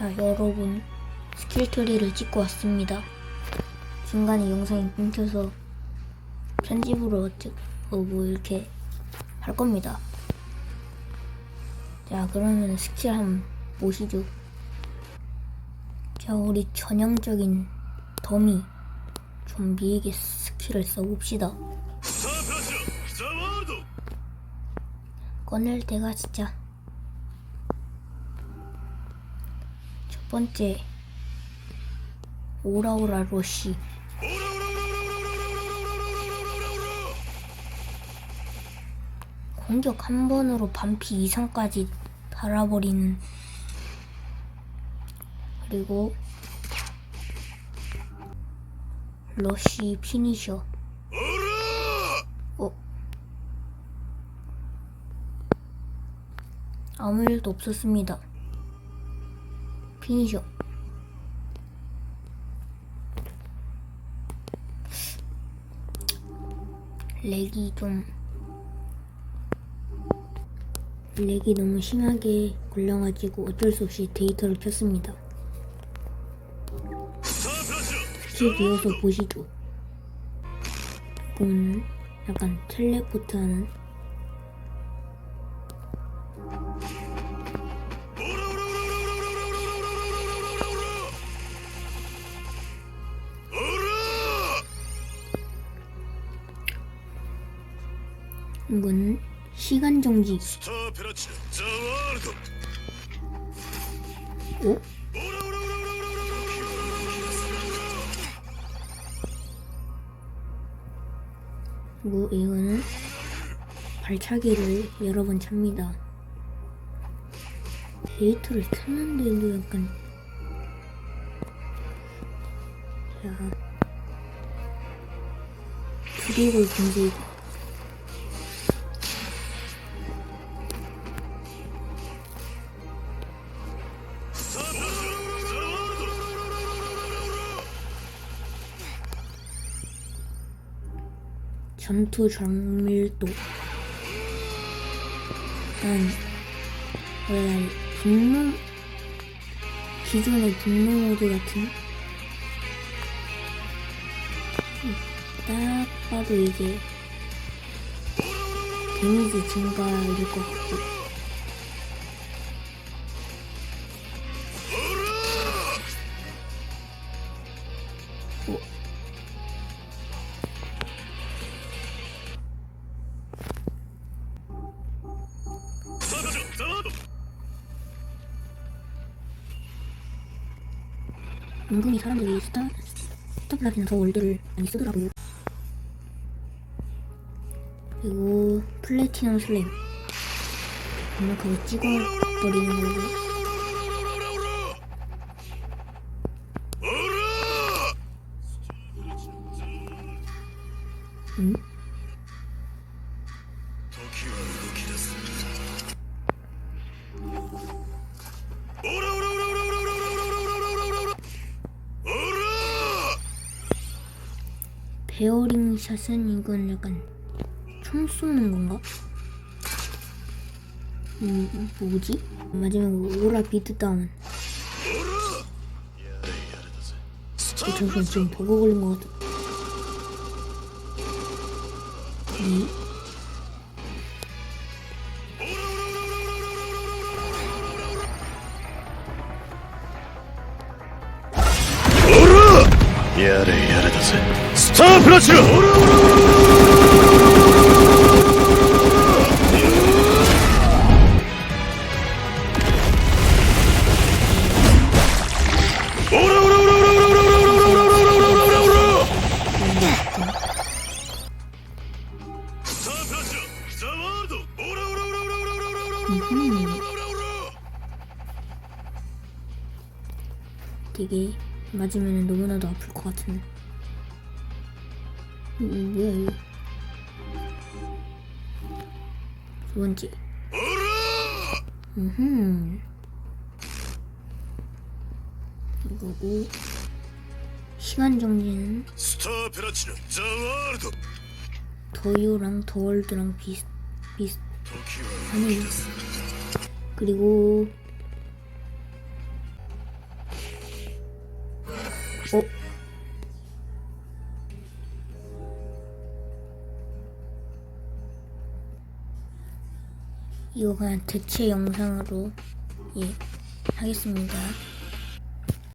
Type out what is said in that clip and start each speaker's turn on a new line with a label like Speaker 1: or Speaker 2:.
Speaker 1: 자 여러분 스킬 트리를 찍고 왔습니다. 중간에 영상이 끊겨서 편집으로 어쩌고 어, 뭐 이렇게 할 겁니다. 자 그러면 스킬 한번 보시죠. 자 우리 전형적인 더미 좀비에게 스킬을 써봅시다. 꺼낼 때가 진짜 첫 번째 오라오라 로시. 공격 한 번으로 반피 이상까지 달아버리는. 그리고 러쉬 피니셔. 어? 아무 일도 없었습니다. 피니쇼 렉이 좀 렉이 너무 심하게 굴려가지고 어쩔 수 없이 데이터를 켰습니다. 혹시 비어서 보시죠. 이건 약간 텔레포트하는 이건 시간 정지. 어? 뭐 이거는 발차기를 여러 번 찹니다. 데이터를 찾는데도 약간 야 드리블 금지 전투 정밀도 약간 원래 분노 기존의 분노 모드 같은 딱 봐도 이게 데미지 증가일 것 같고. 어, 은근히 사람들이 스타 스타플라tina 더 월드를 많이 쓰더라고요. 그리고 플래티넘 슬램 정말 그거 찍어버리는 거고 응? 베어링 샷은 이건 약간 총 쏘는 건가? 음, 뭐지? 마지막으로 오라 비트 다운. 어, 잠시만 지금 버그 걸린 것 같아.
Speaker 2: 네? やれやれだぜ。スタープラチナオラ
Speaker 1: 맞으면 너무나도 아플 것 같은. 음, 뭐야 이거? 두 번째. 음. 이거고 시간 정지는 더유랑 더월드랑 비슷 비슷하네요. 그리고 어? 이거 그냥 대체 영상으로 예 하겠습니다.